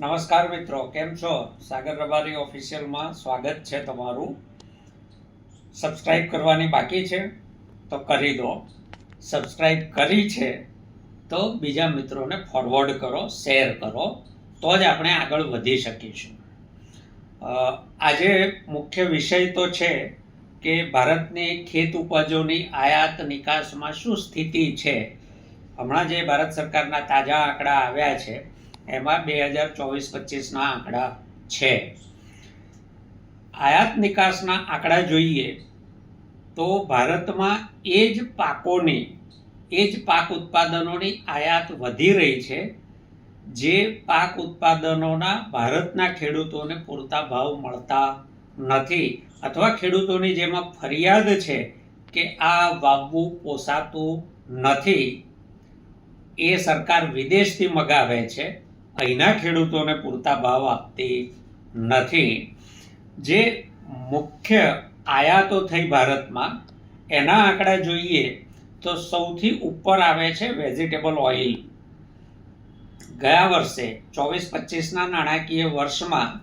નમસ્કાર મિત્રો, કેમ છો? સાગર રબારી ઓફિશિયલમાં સ્વાગત છે તમારું. સબસ્ક્રાઈબ કરવાની બાકી છે, તો કરી દો. સબસ્ક્રાઈબ કરી છે, તો બીજા મિત્રોને ફોરવર્ડ કરો શેર કરો, તો જ આપણે આગળ વધી શકીશું. આજે મુખ્ય વિષય તો છે કે ભારતની ખેત ઉપજોની આયાત નિકાસમાં શું સ્થિતિ છે? હમણાં જે ભારત સરકારના તાજા આંકડા આવ્યા છે એમાં બે હજાર ચોવીસ પચીસના આંકડા છે. આયાત નિકાસના આંકડા જોઈએ તો ભારતમાં એ જ પાકોની, એ જ પાક ઉત્પાદનોની આયાત વધી રહી છે, જે પાક ઉત્પાદનોના ભારતના ખેડૂતોને પૂરતા ભાવ મળતા નથી. અથવા ખેડૂતોની જેમાં ફરિયાદ છે કે આ વાવવું પોસાતું નથી, એ સરકાર વિદેશથી મગાવે છે. અહીંના ખેડૂતોને પૂરતા ભાવ આપતી નથી. જે મુખ્ય આયાતો થઈ ભારતમાં, એના આંકડા જોઈએ તો સૌથી ઉપર આવે છે વેજીટેબલ ઓઇલ. ગયા વર્ષે ચોવીસ પચીસના નાણાકીય વર્ષમાં,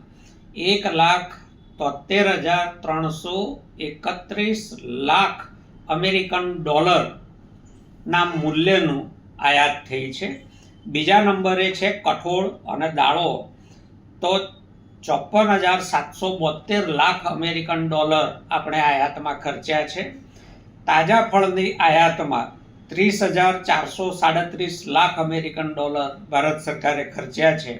એક લાખ તોતેર હજાર ત્રણસો એકત્રીસ લાખ અમેરિકન ડોલરના મૂલ્યનું આયાત થઈ છે. બીજા નંબરે છે કઠોળ અને દાળો. તો ચોપન હજાર સાતસો બોતેર લાખ અમેરિકન ડોલર આપણે આયાતમાં ખર્ચ્યા છે. તાજા ફળની આયાતમાં ત્રીસ હજાર ચારસો સાડત્રીસ લાખ અમેરિકન ડોલર ભારત સરકારે ખર્ચ્યા છે.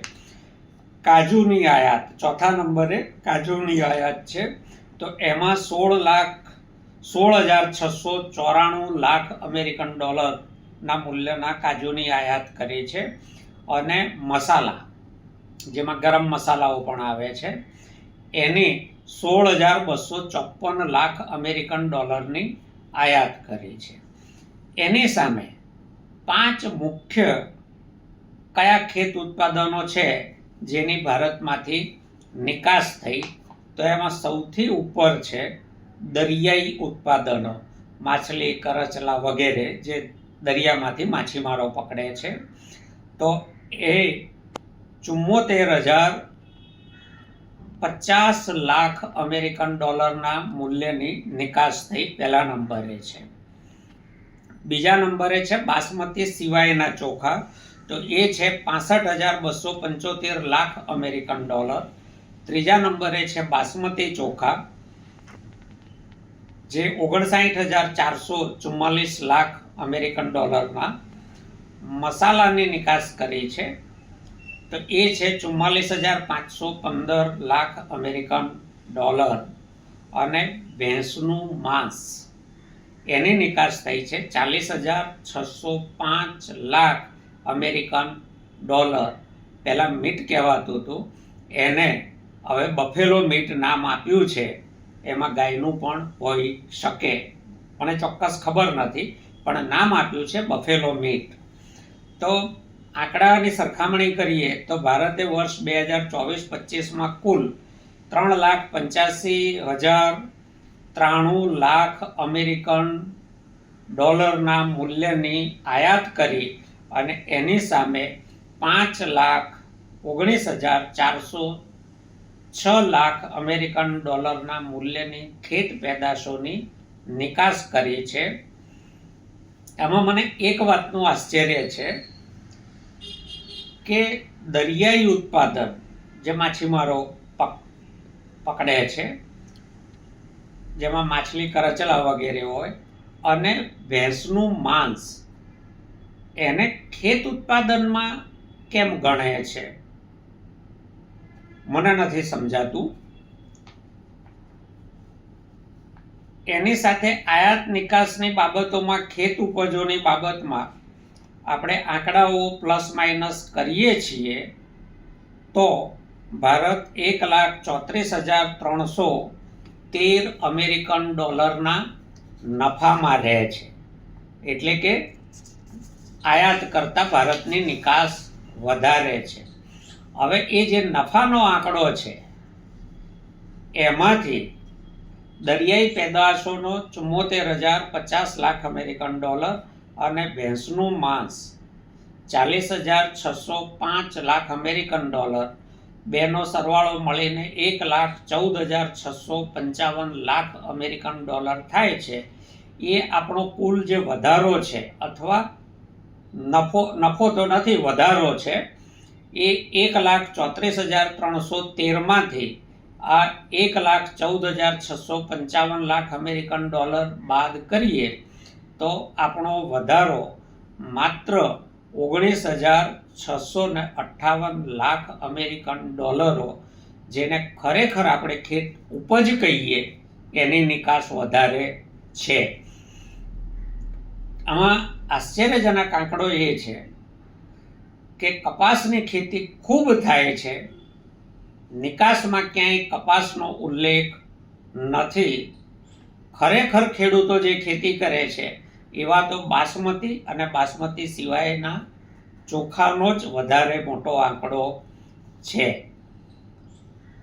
કાજુની આયાત, ચોથા નંબરે કાજુની આયાત છે. તો એમાં સોળ લાખ, સોળ હજાર છસો ચોરાણું લાખ અમેરિકન ડોલરના મૂલ્યના કાજુની આયાત કરી છે અને મસાલા, જેમાં ગરમ મસાલાઓ પણ આવે છે, એની સોળ હજાર બસો ચોપન લાખ અમેરિકન ડોલરની આયાત કરી છે. એની સામે પાંચ મુખ્ય કયા ખેત ઉત્પાદનો છે જેની ભારતમાંથી નિકાસ થઈ, તો એમાં સૌથી ઉપર છે દરિયાઈ ઉત્પાદનો, માછલી, કરચલા વગેરે જે દરિયામાંથી માછીમારો પકડે છે. તો એ ચુમ્મોતેર હજાર પચાસ લાખ અમેરિકન ડોલરના મૂલ્યની નિકાસ થઈ પહેલા નંબરે છે. બીજા નંબરે છે બાસમતી સિવાયના ચોખા. તો એ છે પાસઠ હજાર બસો પંચોતેર લાખ અમેરિકન ડોલર. ત્રીજા નંબરે છે બાસમતી ચોખા, જે ઓગણસાઠ હજાર ચારસો ચુમ્માલીસ લાખ અમેરિકન ડોલરમાં મસાલાની નિકાસ કરી છે. તો એ છે ચુમ્માલીસ હજાર પાંચસો પંદર લાખ અમેરિકન ડોલર અને ભેંસનું માંસ. એની નિકાસ થઈ છે ચાલીસ હજાર છસો પાંચ લાખ અમેરિકન ડોલર. પહેલાં મીટ કહેવાતું હતું. એને હવે બફેલો મીટ નામ આપ્યું છે. એમાં ગાયનું પણ હોઈ શકે. મને ચોક્કસ ખબર નથી. પણ નામ આપ્યું છે બફેલો મીટ તો આંકડાની સરખામણી કરીએ તો ભારતે વર્ષ બે હજાર ચોવીસ પચીસમાં કુલ ત્રણ લાખ પંચ્યાસી હજાર ત્રાણું લાખ અમેરિકન ડોલરના મૂલ્યની આયાત કરી અને એની સામે પાંચ લાખ ઓગણીસ હજાર ચારસો છ લાખ અમેરિકન ડોલરના મૂલ્યની ખેત પેદાશોની નિકાસ કરી છે. એમાં મને એક વાતનું આશ્ચર્ય છે કે દરિયાઈ ઉત્પાદન જે માછીમારો પક, પકડે છે, જેમાં માછલી કરચલા વગેરે હોય, અને ભેંસનું માંસ એને ખેત ઉત્પાદનમાં કેમ ગણે છે? મને નથી સમજાતું. એની સાથે આયાત નિકાસની બાબતોમાં, ખેત ઉપજોની બાબતમાં આપણે આંકડાઓ પ્લસ માઇનસ કરીએ છીએ, તો ભારત એક લાખ ચોત્રીસ હજાર ત્રણસો તેર અમેરિકન ડોલરના નફામાં રહે છે. એટલે કે આયાત કરતાં ભારતની નિકાસ વધારે છે. હવે એ જે નફાનો આંકડો છે, એમાંથી દરિયાઈ પેદાશોનો ચુમ્મોતેર હજાર પચાસ લાખ અમેરિકન ડોલર અને ભેંસનું માંસ ચાલીસ હજાર છસો પાંચ લાખ અમેરિકન ડોલર. બેનો સરવાળો મળીને એક લાખ ચૌદ હજાર છસો પંચાવન લાખ અમેરિકન ડોલર થાય છે. એ આપણો કુલ જે વધારો છે અથવા નફો નફો તો નથી, વધારો છે, એ એક લાખ ચોત્રીસ હજાર ત્રણસો તેરમાંથી આ એક લાખ ચૌદ હજાર છસો પંચાવન લાખ અમેરિકન ડોલર બાદ કરીએ તો આપણો વધારો માત્ર ઓગણીસ હજાર છસો ને અઠ્ઠાવન લાખ અમેરિકન ડોલરો, જેને ખરેખર આપણે ખેત ઉપજ કહીએ, એની નિકાસ વધારે છે. આમાં આશ્ચર્યજનક આંકડો એ છે કે કપાસની ખેતી ખૂબ થાય છે નિકાસમાં ક્યાંય કપાસનો ઉલ્લેખ નથી. ખરેખર ખેડૂતો જે ખેતી કરે છે એવા તો બાસમતી અને બાસમતી સિવાયના ચોખાનો જ વધારે મોટો આંકડો છે.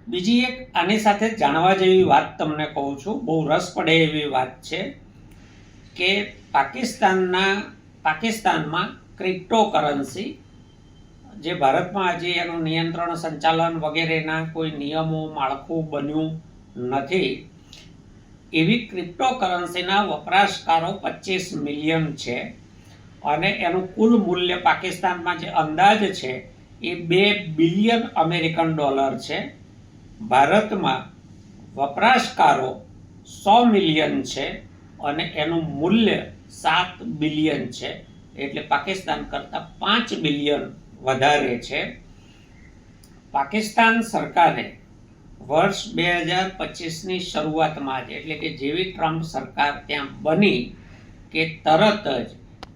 બીજી એક આની સાથે જાણવા જેવી વાત તમને કહું છું, બહુ રસ પડે એવી વાત છે કે પાકિસ્તાનના, પાકિસ્તાનમાં ક્રિપ્ટો કરન્સી જે ભારતમાં હજી એનું નિયંત્રણ, સંચાલન વગેરેના કોઈ નિયમો, માળખું બન્યું નથી. એવી ક્રિપ્ટો કરન્સીના વપરાશકારો પચીસ મિલિયન છે અને એનું કુલ મૂલ્ય પાકિસ્તાનમાં જે અંદાજ છે એ બે બિલિયન અમેરિકન ડોલર છે. ભારતમાં વપરાશકારો સો મિલિયન છે અને એનું મૂલ્ય સાત બિલિયન છે. એટલે પાકિસ્તાન કરતાં પાંચ બિલિયન વધારે છે. પાકિસ્તાન સરકારે વર્ષ બે હજાર પચીસની શરૂઆતમાં જ, એટલે કે જેવી ટ્રમ્પ સરકાર ત્યાં બની કે તરત જ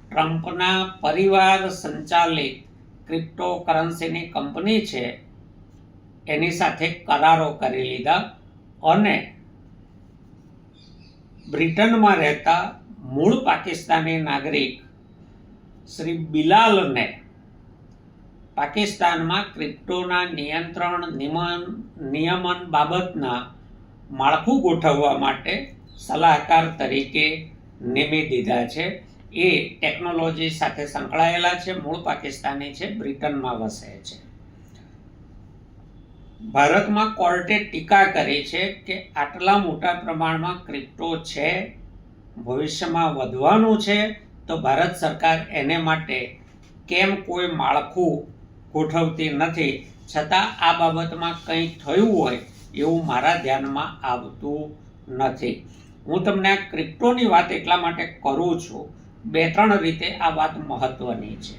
ટ્રમ્પના પરિવાર સંચાલિત ક્રિપ્ટો કરન્સીની કંપની છે, એની સાથે કરારો કરી લીધા અને બ્રિટનમાં રહેતા મૂળ પાકિસ્તાની નાગરિક શ્રી બિલાલને પાકિસ્તાનમાં ક્રિપ્ટોના નિયંત્રણ નિમન, નિયમન બાબતના માળખું ગોઠવવા માટે સલાહકાર તરીકે નિમી દીધા છે. એ ટેકનોલોજી સાથે સંકળાયેલા છે, મૂળ પાકિસ્તાની છે, બ્રિટનમાં વસે છે. ભારતમાં કોર્ટે ટીકા કરી છે કે આટલા મોટા પ્રમાણમાં ક્રિપ્ટો છે, ભવિષ્યમાં વધવાનું છે, તો ભારત સરકાર એને માટે કેમ કોઈ માળખું ગોઠવતી નથી. છતાં આ બાબતમાં કંઈ થયું હોય એવું મારા ધ્યાનમાં આવતું નથી. હું તમને ક્રિપ્ટોની વાત એટલા માટે કરું છું. બે ત્રણ રીતે આ વાત મહત્વની છે.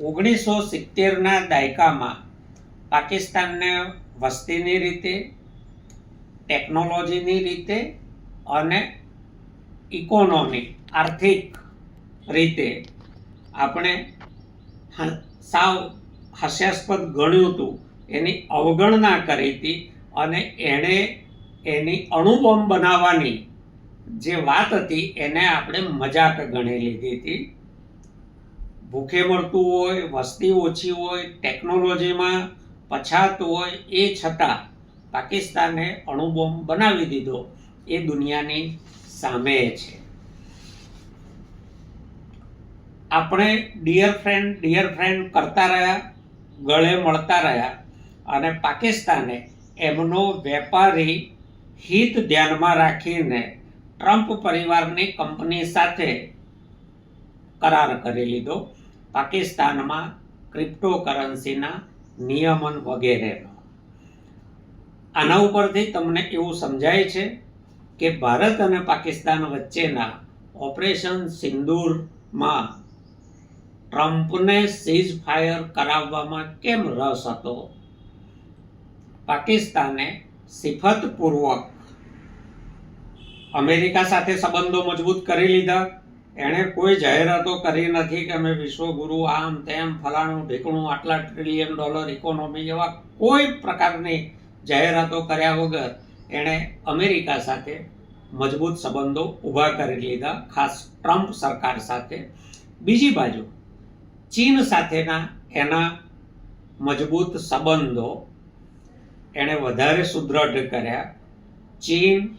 ઓગણીસો સિત્તેરના દાયકામાં પાકિસ્તાનને વસ્તીની રીતે, ટેકનોલોજીની રીતે અને ઇકોનોમી, આર્થિક રીતે આપણે સાવ હાસ્યાસ્પદ ગણ્યું હતું એની અવગણના કરી હતી અને એણે એની અણુબોમ્બ બનાવવાની જે વાત હતી એને આપણે મજાક ગણી લીધી હતી. ભૂખે મળતું હોય, વસ્તી ઓછી હોય, ટેકનોલોજીમાં પછાત હોય, એ છતાં પાકિસ્તાને અણુબોમ્બ બનાવી દીધો. એ દુનિયાની સામે છે. આપણે ડિયર ફ્રેન્ડ ડિયર ફ્રેન્ડ કરતા રહ્યા, ગળે મળતા રહ્યા અને પાકિસ્તાને એમનો વેપારી હિત ધ્યાનમાં રાખીને ટ્રમ્પ પરિવારની કંપની સાથે કરાર કરી લીધો. પાકિસ્તાનમાં ક્રિપ્ટોકરન્સીના નિયમન વગેરેનો આના ઉપરથી તમને એવું સમજાય છે કે ભારત અને પાકિસ્તાન વચ્ચેના ઓપરેશન સિંદૂરમાં ટ્રમ્પને સીઝ ફાયર કરાવવામાં કેમ રસ હતો? પાકિસ્તાને સિફતપૂર્વક અમેરિકા સાથે સંબંધો મજબૂત કરી લીધા. એણે કોઈ જાહેરાતો કરી નથી કે અમે વિશ્વગુરુ આમ તેમ ફલાણું ઢીકણું આટલા ટ્રિલિયન ડોલર ઇકોનોમી જેવા કોઈ પ્રકારની જાહેરાતો કર્યા વગર એણે અમેરિકા સાથે મજબૂત સંબંધો ઊભા કરી લીધા, ખાસ ટ્રમ્પ સરકાર સાથે. બીજી બાજુ ચીન સાથેના એના મજબૂત સંબંધો એણે વધારે સુદૃઢ કર્યા. ચીન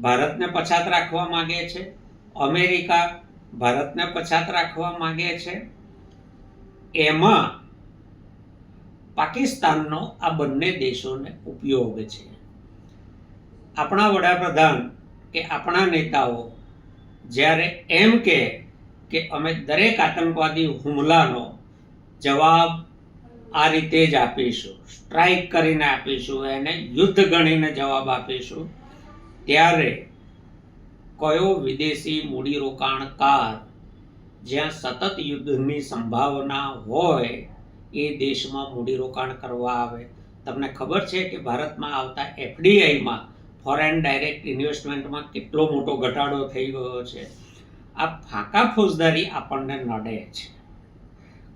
ભારતને પછાત રાખવા માગે છે. અમેરિકા ભારતને પછાત રાખવા માંગે છે. એમાં પાકિસ્તાનનો આ બંને દેશોને ઉપયોગ છે. આપણા વડાપ્રધાન કે આપણા નેતાઓ જ્યારે એમ કહે કે અમે દરેક આતંકવાદી હુમલાનો જવાબ આ રીતે જ આપીશું. સ્ટ્રાઇક કરીને આપીશું એને, યુદ્ધ ગણીને જવાબ આપીશું. ત્યારે કયો વિદેશી મૂડીરોકાણકાર જ્યાં સતત યુદ્ધની સંભાવના હોય એ દેશમાં મૂડીરોકાણ કરવા આવે? તમને ખબર છે કે ભારતમાં આવતા એફડીઆઈમાં ફોરેન ડાયરેક્ટ ઇન્વેસ્ટમેન્ટમાં કેટલો મોટો ઘટાડો થઈ ગયો છે. આ ફાંકા ફોજદારી આપણને નડે છે.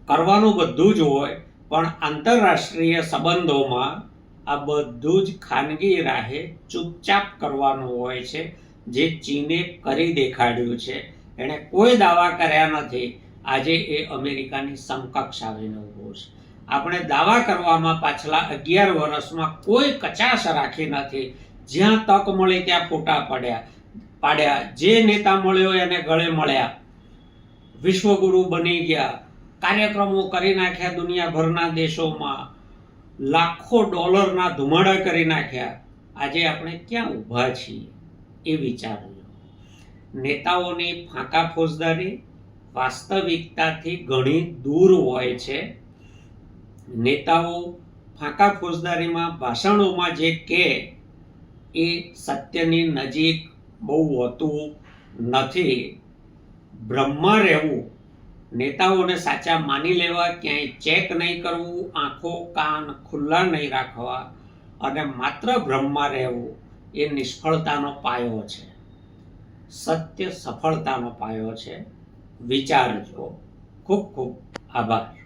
કરવાનું બધું જ હોય, પણ આંતરરાષ્ટ્રીય સંબંધોમાં આ બધું જ ખાનગી રાહે ચૂપચાપ કરવાનું હોય છે, જે ચીને કરી દેખાડ્યું છે. એણે કોઈ દાવા કર્યા નથી. આજે એ અમેરિકાની સમકક્ષ આવીને ઊભો છે. આપણે દાવા કરવામાં પાછલા અગિયાર વર્ષમાં કોઈ કચાશ રાખી નથી. જ્યાં તક મળી ત્યાં ફોટા પડ્યા. પાડ્યા. જે નેતા મળ્યો એને ગળે મળ્યા. વિશ્વગુરુ બની ગયા. કાર્યક્રમો કરી નાખ્યા દુનિયાભરના દેશોમાં. લાખો ડોલરના ધુમાડા કરી નાખ્યા. આજે આપણે ક્યાં ઊભા છીએ એ વિચારવું નેતાઓની ફાંકા ફોજદારી વાસ્તવિકતાથી ઘણી દૂર હોય છે. નેતાઓ ફાંકા ફોજદારીમાં ભાષણોમાં જે કહે એ સત્યની નજીક બહુ હોતું નથી. બ્રહ્મા રહેવું, નેતાઓને સાચા માની લેવા, ક્યાંય ચેક નહીં કરવું, આંખો કાન ખુલ્લા નહીં રાખવા અને માત્ર બ્રહ્મા રહેવું એ નિષ્ફળતાનો પાયો છે. સત્ય સફળતાનો પાયો છે. વિચારજો. ખૂબ ખૂબ આભાર.